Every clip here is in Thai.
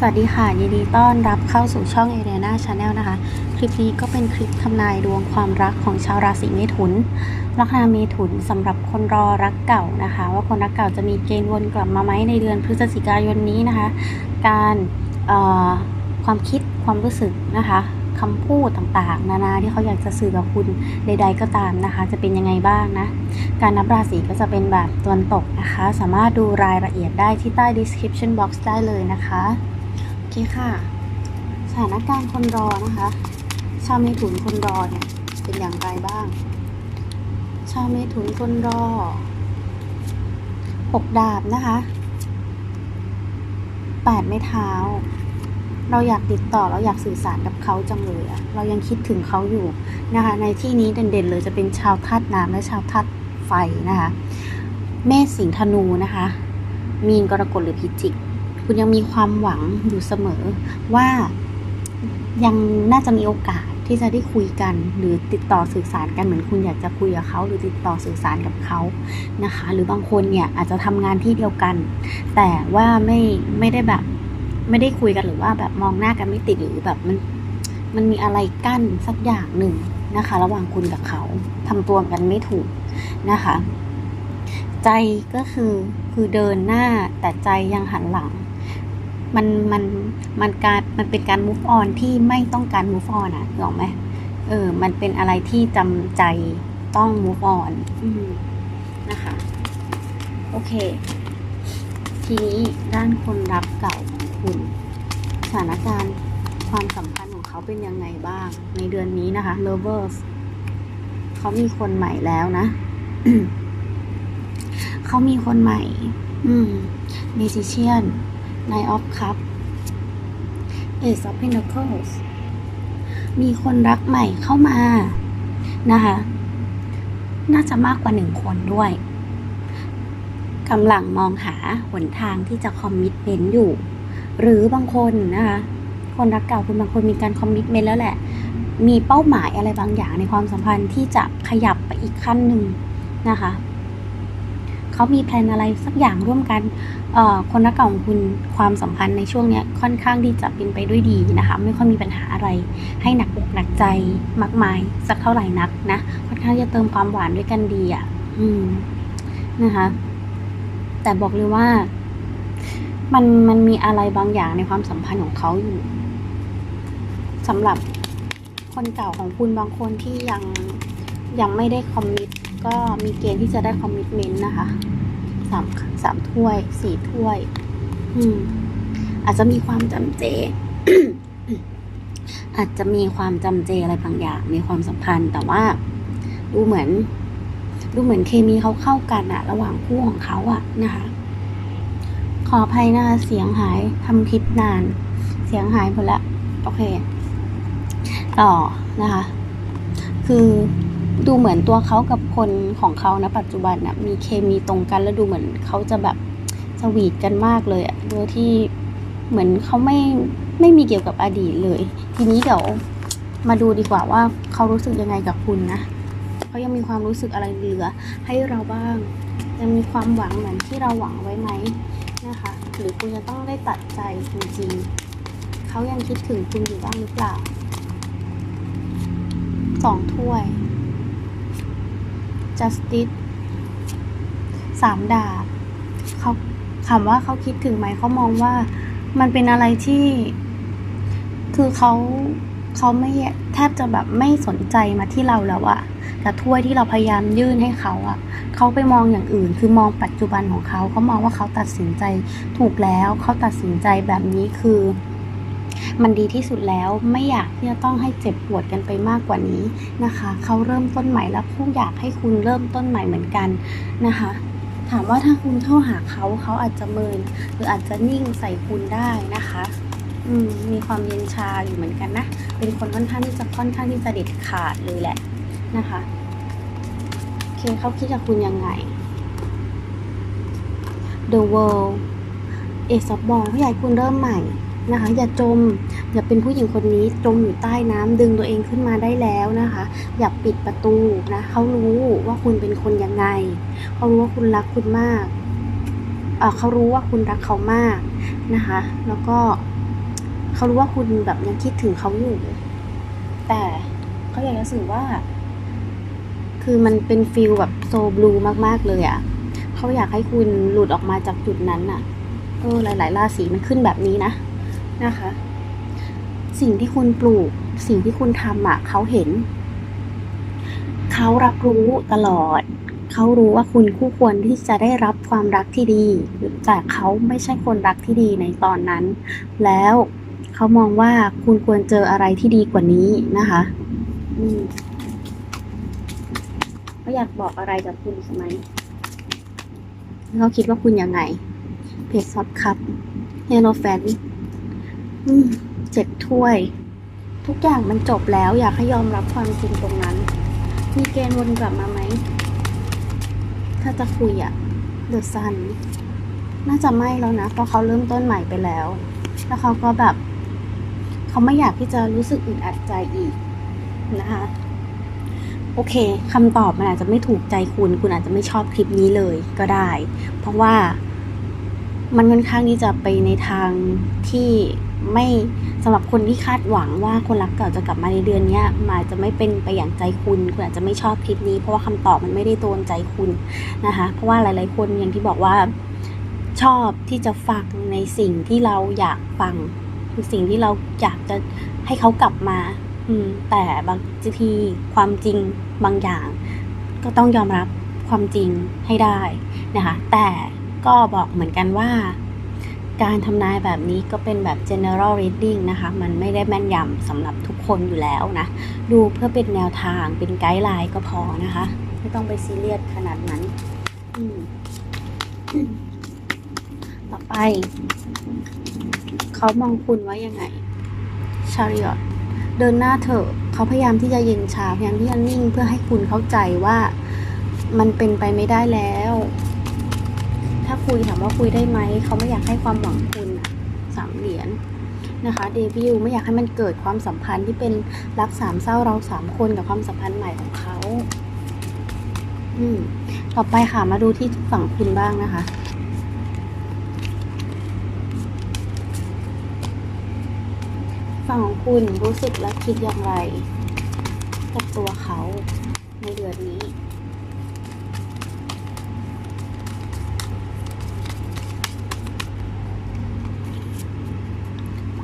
สวัสดีค่ะ ยินดีต้อนรับเข้าสู่ช่องเอเ e นาชาแนลนะคะ คลิปนี้ก็เป็นคลิปทำนายดวงความรักของชาวราศีเมถุน ลัคนาเมถุนสำหรับคนรอรักเก่านะคะ ว่าคนรักเก่าจะมีเกณฑ์วนกลับมาไหมในเดือนพฤศจิกายนนี้นะคะ การความคิดความรู้สึกนะคะคำพูดต่างๆ นานาที่เขาอยากจะสื่อกับคุณใด ๆ ก็ตามนะคะ จะเป็นยังไงบ้างนะ การนับราศีก็จะเป็นแบบตะวันตกนะคะ สามารถดูรายละเอียดได้ที่ใต้ description box ได้เลยนะคะ อเคค่ะสถานการณ์คนรอนะคะ ชาวเมถุนคนรอเนี่ยเป็นอย่างไรบ้าง ชาวเมถุนคนรอหกดาบนะคะแปดไม้เท้า เราอยากติดต่อเราอยากสื่อสารกับเขาจังเลยอะเรายังคิดถึงเขาอยู่นะคะ ในที่นี้เด่นๆเลยจะเป็นชาวธาตุน้ำและชาวธาตุไฟนะคะ เมษสิงธนูนะคะ มีนกรกฎหรือพิจิก คุณยังมีความหวังอยู่เสมอว่ายังน่าจะมีโอกาสที่จะได้คุยกัน หรือติดต่อสื่อสารกันเหมือนคุณอยากจะคุยกับเขา หรือติดต่อสื่อสารกับเขานะคะ หรือบางคนเนี่ยอาจจะทำงานที่เดียวกัน แต่ว่าไม่ไม่ได้แบบไม่ได้คุยกันหรือว่าแบบมองหน้ากันไม่ติดหรือแบบมันมันมีอะไรกั้นสักอย่างหนึ่งนะคะ ระหว่างคุณกับเขาทำตัวกันไม่ถูกนะคะ ใจก็คือคือเดินหน้าแต่ใจยังหันหลัง มันมันมันการมันเป็นการ move on ที่ไม่ต้องการ move on อะนึกออกไหมเออ มันเป็นอะไรที่จำใจต้อง move on อืมนะคะ โอเค ทีนี้ด้านคนรักเก่าของคุณ สถานการณ์ความสัมพันธ์ของเขาเป็นยังไงบ้าง ในเดือนนี้นะคะ lovers เขามีคนใหม่แล้วนะ เขามีคนใหม่ อืม musician Nine of Cups Ace of Pentacles มีคนรักใหม่เข้ามา นะคะ น่าจะมากกว่าหนึ่งคนด้วยกำลังมองหาหนทางที่จะคอมมิตเมนต์อยู่ หรือบางคนนะคะ คนรักเก่าคุณบางคนมีการคอมมิตเมนต์แล้วแหละ มีเป้าหมายอะไรบางอย่างในความสัมพันธ์ที่จะขยับไปอีกขั้นหนึ่งนะคะ เขามีแพลนอะไรสักอย่างร่วมกันคนรักเก่าของคุณความสัมพันธ์ในช่วงนี้ค่อนข้างที่จะเป็นไปด้วยดีนะคะ ไม่ค่อยมีปัญหาอะไร ให้หนักอกหนักใจมากมาย สักเท่าไหร่นักนะค่อนข้างจะเติมความหวานด้วยกันดีอะอืมนะคะ แต่บอกเลยว่า มันมันมีอะไรบางอย่างในความสัมพันธ์ของเขาอยู่สำหรับคนเก่าของคุณบางคนที่ยังยังไม่ได้คอมมิต ก็มีเกณฑ์ที่จะได้คอมมิตเมนต์นะคะสามสามถ้วยสี่ถ้วย อืม อาจจะมีความจำเจ อาจจะมีความจำเจอะไรบางอย่างในความสัมพันธ์แต่ว่า ดูเหมือน ดูเหมือนเคมีเขาเข้ากันอะระหว่างคู่ของเขาอะนะคะ ขออภัยนะคะเสียงหายทำคลิปนาน เสียงหายหมดละโอเค ต่อนะคะ คือ ดูเหมือนตัวเขากับคนของเขานะปัจจุบันนะมีเคมีตรงกันแล้วดูเหมือนเขาจะแบบสวีทกันมากเลยอะโดยที่เหมือนเขาไม่ไม่มีเกี่ยวกับอดีตเลย ทีนี้เดี๋ยวมาดูดีกว่าว่าเขารู้สึกยังไงกับคุณนะเขายังมีความรู้สึกอะไรเหลือ ให้เราบ้าง ยังมีความหวังเหมือนที่เราหวังไว้ไหมนะคะ หรือคุณจะต้องได้ตัดใจจริงๆเขายังคิดถึงคุณอยู่บ้างหรือเปล่าสองถ้วย justice สามดาบเขาถามว่าเขาคิดถึงไหมเขามองว่ามันเป็นอะไรที่ คือเขาเขาไม่แทบจะแบบไม่สนใจมาที่เราแล้วอะแต่ถ้วยที่เราพยายามยื่นให้เขาอะเขาไปมองอย่างอื่น คือมองปัจจุบันของเขาเขามองว่าเขาตัดสินใจถูกแล้วเขาตัดสินใจแบบนี้คือ มันดีที่สุดแล้วไม่อยากที่จะต้องให้เจ็บปวดกันไปมากกว่านี้นะคะ เขาเริ่มต้นใหม่แล้วผู้อยากให้คุณเริ่มต้นใหม่เหมือนกันนะคะ ถามว่าถ้าคุณเข้าหาเขาเขาอาจจะเมิน หรืออาจจะนิ่งใส่คุณได้นะคะอืมมีความเย็นชาอยู่เหมือนกันนะ เป็นคนค่อนข้างที่จะค่อนข้างที่จะเด็ดขาดเลยแหละนะคะโอเคเขาคิดกับคุณยังไง The World เอซอบบอลผู้ใหญ่คุณเริ่มใหม่ นะคะ อย่าจม อย่าเป็นผู้หญิงคนนี้จมอยู่ใต้น้ำดึงตัวเองขึ้นมาได้แล้วนะคะ อย่าปิดประตูนะเขารู้ว่าคุณเป็นคนยังไง เขารู้ว่าคุณรักคุณมากเเขารู้ว่าคุณรักเขามากนะคะ แล้วก็เขารู้ว่าคุณแบบยังคิดถึงเขาอยู่ แต่เขาอยากจะสื่อว่า คือมันเป็นฟิลแบบโซบลูมากๆเลยอะ่ะเขาอยากให้คุณหลุดออกมาจากจุดนั้นน่ะเออหลาย ๆ ราศีมันขึ้นแบบนี้นะ นะคะ สิ่งที่คุณปลูก สิ่งที่คุณทำอะเขาเห็น เขารับรู้ตลอด เขารู้ว่าคุณคู่ควรที่จะได้รับความรักที่ดี แต่เขาไม่ใช่คนรักที่ดีในตอนนั้น แล้วเขามองว่าคุณควรเจออะไรที่ดีกว่านี้นะคะอืมเขาอยากบอกอะไรกับคุณใช่ไหมเขาคิดว่าคุณยังไง เพจซอฟคัพเฮโรแฟน เจ็ดถ้วย ทุกอย่างมันจบแล้ว อยากให้ยอมรับความจริงตรงนั้น มีเกณฑ์วนกลับมาไหม ถ้าจะคุยอะเดือะซันน่าจะไม่แล้วนะ เพราะเขาเริ่มต้นใหม่ไปแล้ว แล้วเขาก็แบบ เขาไม่อยากที่จะรู้สึกอึดอัดใจอีกนะคะ โอเคคำตอบมันอาจจะไม่ถูกใจคุณ คุณอาจจะไม่ชอบคลิปนี้เลยก็ได้ เพราะว่ามันค่อนข้างที่จะไปในทางที่ ไม่สำหรับคนที่คาดหวังว่าคนรักเก่าจะกลับมาในเดือนเนี้ยมาจะไม่เป็นไปอย่างใจคุณ คุณอาจจะไม่ชอบคลิปนี้ เพราะว่าคำตอบมันไม่ได้โดนใจคุณนะคะ เพราะว่าหลาย ๆ คนอย่างที่บอกว่าชอบที่จะฟังในสิ่งที่เราอยากฟังคือสิ่งที่เราอยากจะให้เขากลับมา อืม แต่บางทีความจริงบางอย่าง ก็ต้องยอมรับความจริงให้ได้นะคะ แต่ก็บอกเหมือนกันว่า การทำนายแบบนี้ก็เป็นแบบ general reading นะคะ มันไม่ได้แม่นยำสำหรับทุกคนอยู่แล้วนะ ดูเพื่อเป็นแนวทางเป็นไกด์ไลน์ก็พอนะคะ ไม่ต้องไปซีเรียสขนาดนั้นอืมต่อไป เขามองคุณว่ายังไง ชาริอตเดินหน้าเถอะ เขาพยายามที่จะเย็นชาพยายามที่จะนิ่งเพื่อให้คุณเข้าใจว่ามันเป็นไปไม่ได้แล้ว คุยถามว่าคุยได้ไหมเขาไม่อยากให้ความหวังคุณสามเหรียญนะคะเดวิลไม่อยากให้มันเกิดความสัมพันธ์ที่เป็นรักสามเศร้าเราสามคนกับความสัมพันธ์ใหม่ของเขาอืมต่อไปค่ะมาดูที่ฝั่งคุณบ้างนะคะฝั่งของคุณรู้สึกและคิดอย่างไร กับตัวเขาในเดือนนี้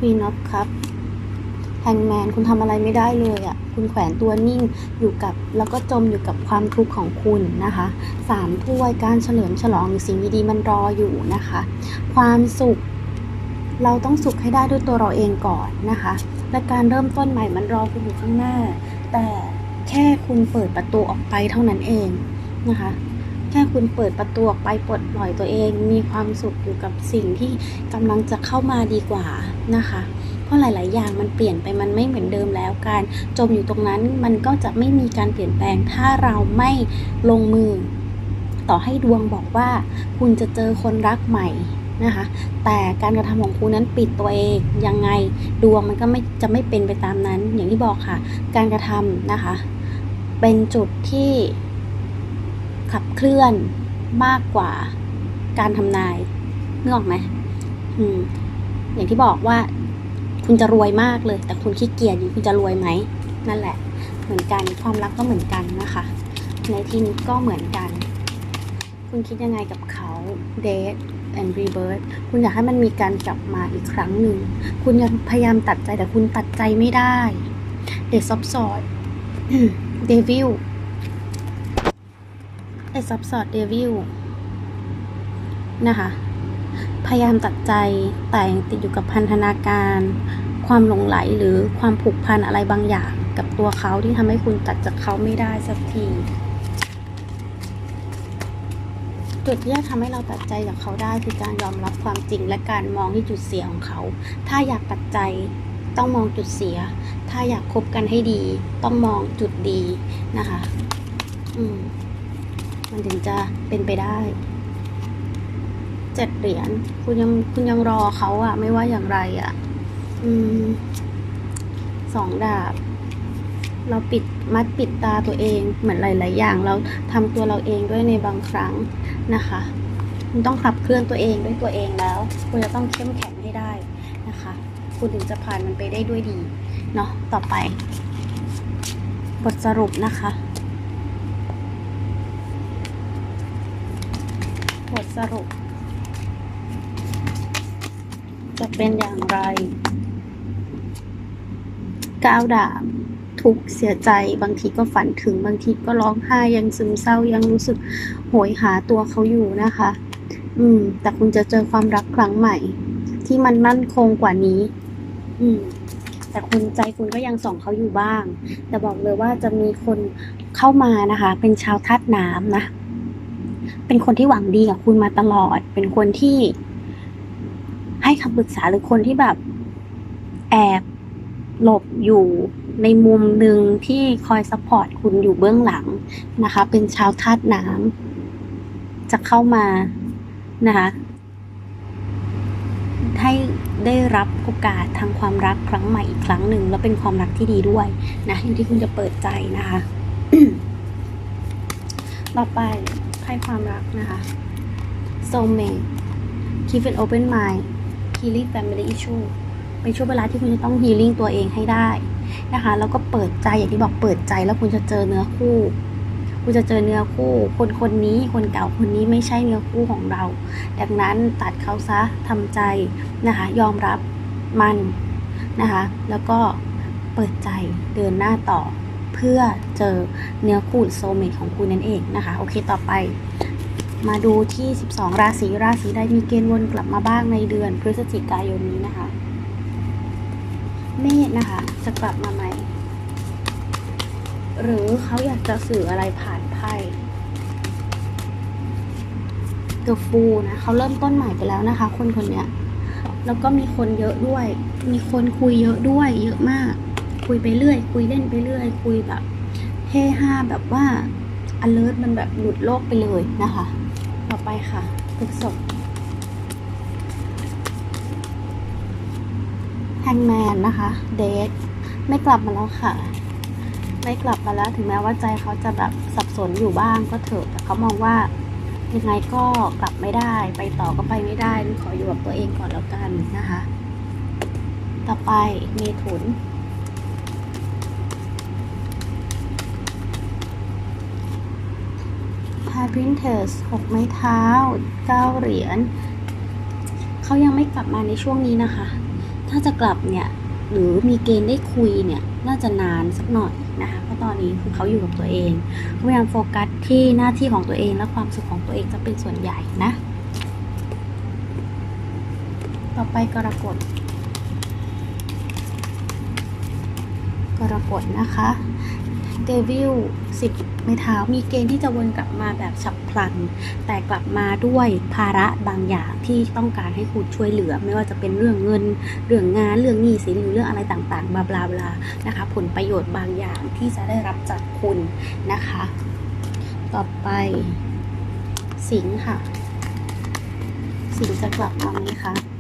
Queen of Cup แฮงแมนคุณทำอะไรไม่ได้เลยอะ่ะ คุณแขวนตัวนิ่งอยู่กับแล้วก็จมอยู่กับความทุกข์ของคุณนะคะสามถ้วยการเฉลิมฉลองหรือสิ่งดีๆมันรออยู่นะคะ ความสุข เราต้องสุขให้ได้ด้วยตัวเราเองก่อนนะคะ และการเริ่มต้นใหม่มันรอคุณอยู่ข้างหน้า แต่แค่คุณเปิดประตูออกไปเท่านั้นเองนะคะ แค่คุณเปิดประตูออกไปปลดปล่อยตัวเอง มีความสุขอยู่กับสิ่งที่กำลังจะเข้ามาดีกว่านะคะ เพราะหลาย ๆ อย่างมันเปลี่ยนไปมันไม่เหมือนเดิมแล้วการจมอยู่ตรงนั้นมันก็จะไม่มีการเปลี่ยนแปลง ถ้าเราไม่ลงมือ ต่อให้ดวงบอกว่า คุณจะเจอคนรักใหม่นะคะแต่การกระทำของคุณนั้นปิดตัวเองยังไงดวงมันก็ไม่จะไม่เป็นไปตามนั้น อย่างที่บอกค่ะ การกระทำนะคะ เป็นจุดที่ ขับเคลื่อนมากกว่าการทำนายนึกออกไหมอืมอย่างที่บอกว่า คุณจะรวยมากเลย แต่คุณขี้เกียจอยู่คุณจะรวยไหมนั่นแหละ เหมือนกันความรักก็เหมือนกันนะคะ ในที่นี้ก็เหมือนกัน คุณคิดยังไงกับเขา Date and Rebirth คุณอยากให้มันมีการกลับมาอีกครั้งหนึ่ง คุณยังพยายามตัดใจแต่คุณตัดใจไม่ได้ เดซับซอดเดวิล เดซับซอดเดวิลนะคะ พยายามตัดใจแต่ยังติดอยู่กับพันธนาการ ความหลงไหลหรือความผูกพันอะไรบางอย่าง กับตัวเขาที่ทำให้คุณตัดจากเขาไม่ได้สักทีจุดที่จะทำให้เราตัดใจจากเขาได้คือการยอมรับความจริงและการมองที่จุดเสียของเขา ถ้าอยากตัดใจต้องมองจุดเสีย ถ้าอยากคบกันให้ดี ต้องมองจุดดีนะคะ อืม มันถึงจะเป็นไปได้เจ็ดเหรียญคุณยังคุณยังรอเขาอะไม่ว่าอย่างไรอะอืมสองดาบ เราปิดมัดปิดตาตัวเองเหมือนหลาย ๆ อย่าง เราทำตัวเราเองด้วยในบางครั้งนะคะคุณต้องขับเคลื่อนตัวเองด้วยตัวเองแล้ว คุณจะต้องเข้มแข็งให้ได้นะคะ คุณถึงจะผ่านมันไปได้ด้วยดีเนาะต่อไป บทสรุปนะคะ บทสรุป จะเป็นอย่างไรก้าวดาบทุกเสียใจบางทีก็ฝันถึงบางทีก็ร้องไห้ยังซึมเศร้ายังรู้สึกโหยหาตัวเขาอยู่นะคะ อืม แต่คุณจะเจอความรักครั้งใหม่ ที่มันมั่นคงกว่านี้ อืม แต่คุณใจคุณก็ยังส่องเขาอยู่บ้าง แต่บอกเลยว่าจะมีคนเข้ามานะคะ เป็นชาวธาตุน้ำนะ เป็นคนที่หวังดีกับคุณมาตลอด เป็นคนที่ให้คำปรึกษาหรือคนที่แบบ แอบหลบอยู่ในมุมหนึ่งที่คอยซัพพอร์ตคุณอยู่เบื้องหลังนะคะ เป็นชาวธาตุน้ำจะเข้ามานะคะให้ได้รับโอกาสทางความรักครั้งใหม่อีกครั้งหนึ่ง แล้วเป็นความรักที่ดีด้วยนะอยู่ที่คุณจะเปิดใจนะคะ ต่อไป ไพ่ความรักนะคะ soulmate keep an open mind healing family issue เป็นช่วงเวลาที่คุณจะต้อง healing ตัวเองให้ได้นะคะ แล้วก็เปิดใจอย่างที่บอกเปิดใจแล้วคุณจะเจอเนื้อคู่ คุณจะเจอเนื้อคู่ คนคนนี้คนเก่าคนนี้ไม่ใช่เนื้อคู่ของเรา ดังนั้นตัดเขาซะทำใจนะคะ ยอมรับมันนะคะ แล้วก็เปิดใจเดินหน้าต่อ พื่อเจอเนื้อคู่โซเมทของคุณนั่นเองนะคะ โอเคต่อไป มาดูที่ 12 ราศีราศีใดมีเกณฑ์วนกลับมาบ้างในเดือน พฤศจิกายนนี้นะคะ เมษนะคะ จะกลับมาไหม หรือเขาอยากจะสื่ออะไรผ่านไพ่เดอะฟูนะเขาเริ่มต้นใหม่ไปแล้วนะคะ คนคนเนี้ยแล้วก็มีคนเยอะด้วย มีคนคุยเยอะด้วย เยอะมาก คุยไปเรื่อย คุยเล่นไปเรื่อย คุยแบบเฮฮาแบบว่า alert มันแบบหลุดโลกไปเลยนะคะ ต่อไปค่ะพฤกษบแฮงแมนนะคะ เดทไม่กลับมาแล้วค่ะ ไม่กลับมาแล้วถึงแม้ว่าใจเขาจะแบบสับสนอยู่บ้างก็เถอะแต่เขามองว่ายังไงก็กลับไม่ได้ ไปต่อก็ไปไม่ได้ขออยู่กับตัวเองก่อนแล้วกันนะคะ ต่อไปเมถุน พา Princess หกไม้เท้าเก้าเหรียญเขายังไม่กลับมาในช่วงนี้นะคะ ถ้าจะกลับเนี่ยหรือมีเกณฑ์ได้คุยเนี่ยน่าจะนานสักหน่อยนะคะเพราะตอนนี้คือเขาอยู่กับตัวเองพยายามโฟกัสที่หน้าที่ของตัวเองและความสุขของตัวเองจะเป็นส่วนใหญ่นะ ต่อไปกรกฎกรกฎนะคะ เดวิลสิบไม้เท้ามีเกณฑ์ที่จะวนกลับมาแบบฉับพลัน แต่กลับมาด้วยภาระบางอย่างที่ต้องการให้คุณช่วยเหลือ ไม่ว่าจะเป็นเรื่องเงิน เรื่องงานเรื่องหนี้สินหรือเรื่องอะไรต่างๆบลาบลาบลานะคะผลประโยชน์บางอย่างที่จะได้รับจากคุณนะคะ ต่อไป สิงค่ะ สิงจะกลับมาไหมคะ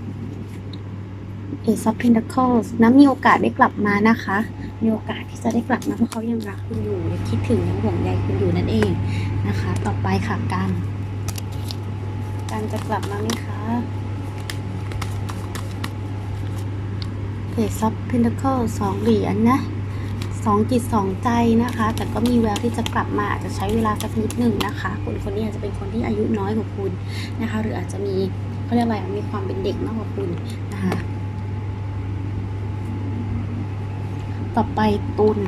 Ace of Pentacles นะมีโอกาสได้กลับมานะคะ มีโอกาสที่จะได้กลับมาเพราะเขายังรักคุณอยู่ยังคิดถึงยังห่วงใยคุณอยู่นั่นเองนะคะ ต่อไปค่ะการการจะกลับมาไหมคะ Ace of Pentacles สองเหรียญนะสองจิตสองใจนะคะ แต่ก็มีแววที่จะกลับมาอาจจะใช้เวลาสักนิดหนึ่งนะคะคนคนนี้อาจจะเป็นคนที่อายุน้อยกว่าคุณนะคะ หรืออาจจะมีเขาเรียกอะไรมีความเป็นเด็กมากกว่าคุณนะคะ ต่อไปตุน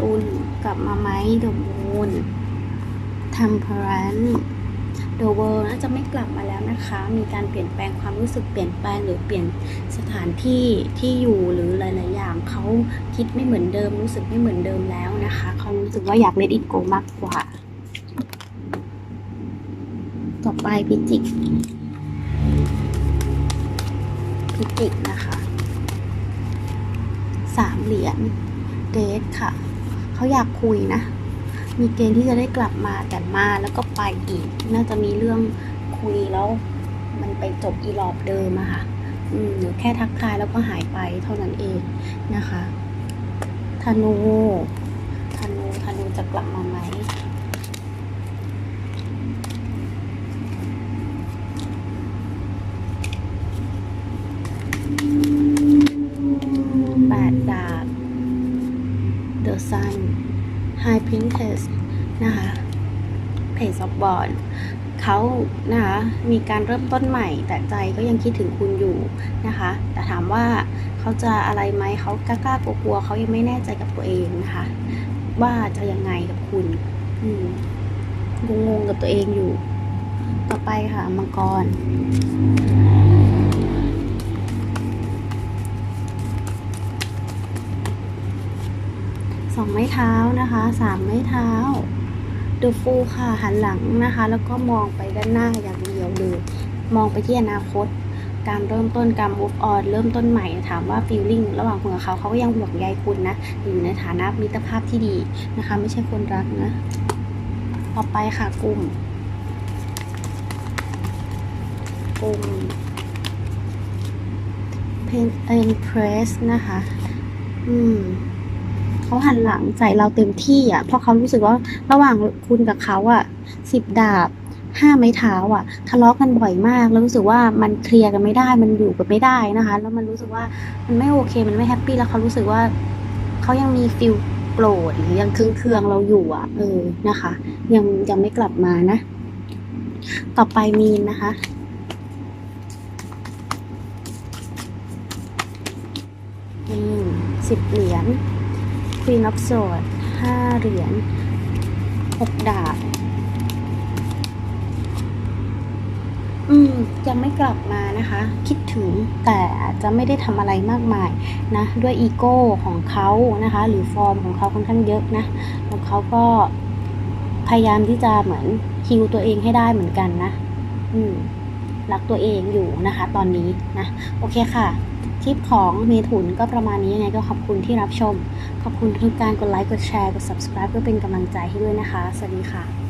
ตุนกลับมาไหมเดอะมูนทัมเพรนเดอะเวิร์น่าจะไม่กลับมาแล้วนะคะ มีการเปลี่ยนแปลงความรู้สึกเปลี่ยนแปลงหรือเปลี่ยนสถานที่ที่อยู่หรือหลาย ๆ อย่างเขาคิดไม่เหมือนเดิม รู้สึกไม่เหมือนเดิมแล้วนะคะเขารู้สึกว่าอยากเลดอิโกมากกว่า ต่อไปพิจิกพิจิกนะ สามเหรียญเดทค่ะ เขาอยากคุยนะ มีเกณฑ์ที่จะได้กลับมาแต่มาแล้วก็ไปอีก น่าจะมีเรื่องคุยแล้ว มันไปจบอีหลอบเดิมอะค่ะหรือแค่ทักทายแล้วก็หายไปเท่านั้นเองนะคะธนูธนูธนูจะกลับมาไหม ธ the sun high princess นะคะ page of bond เขานะคะมีการเริ่มต้นใหม่ แต่ใจก็ยังคิดถึงคุณอยู่นะคะ แต่ถามว่าเขาจะอะไรไหมเขากล้ากลัวๆเขายังไม่แน่ใจกับตัวเองนะคะ ว่าจะยังไงกับคุณอืมงงๆกับตัวเองอยู่ ต่อไปค่ะมังกรสองไม้เท้านะคะสามไม้เท้า ดูฟูค่ะหันหลังนะคะ แล้วก็มองไปด้านหน้าอย่างเดียวเลยมองไปที่อนาคต การเริ่มต้นการ move on เริ่มต้นใหม่ถามว่า feeling ระหว่างคุณกับเขาเขาก็ยังห่วงใยคุณนะอยู่ในฐานะมิตรภาพที่ดีนะคะ ไม่ใช่คนรักนะต่อไปค่ะกลุ่มกลุ่ม Pen Empress นะคะ อืม เขาหันหลังใส่เราเต็มที่อะ เพราะเขารู้สึกว่าระหว่างคุณกับเขาอะสิบดาบห้าไม้เท้าอะ ทะเลาะกันบ่อยมาก แล้วรู้สึกว่ามันเคลียร์กันไม่ได้ มันอยู่กันไม่ได้นะคะ แล้วมันรู้สึกว่ามันไม่โอเค มันไม่แฮปปี้ แล้วเขารู้สึกว่าเขายังมีฟิลโกรธหรือยังเคืองเคืองๆเราอยู่อะ เออ นะคะ ยังยังไม่กลับมานะ ต่อไปมีนนะคะอืมสิบเหรียญ Queen of Swords ห้าเหรียญหกดาบ อืม ยังไม่กลับมานะคะ คิดถึงแต่อาจจะไม่ได้ทำอะไรมากมายนะ ด้วยอีโก้ของเขานะคะ หรือฟอร์มของเขาค่อนข้างเยอะนะแล้วเขาก็พยายามที่จะเหมือนฮิวตัวเองให้ได้เหมือนกันนะ อืม รักตัวเองอยู่นะคะ ตอนนี้นะ โอเคค่ะ คลิปของเมถุนก็ประมาณนี้ยังไงก็ขอบคุณที่รับชม ขอบคุณทุกการกดไลค์กดแชร์กด subscribe เพื่อเป็นกำลังใจให้ด้วยนะคะ สวัสดีค่ะ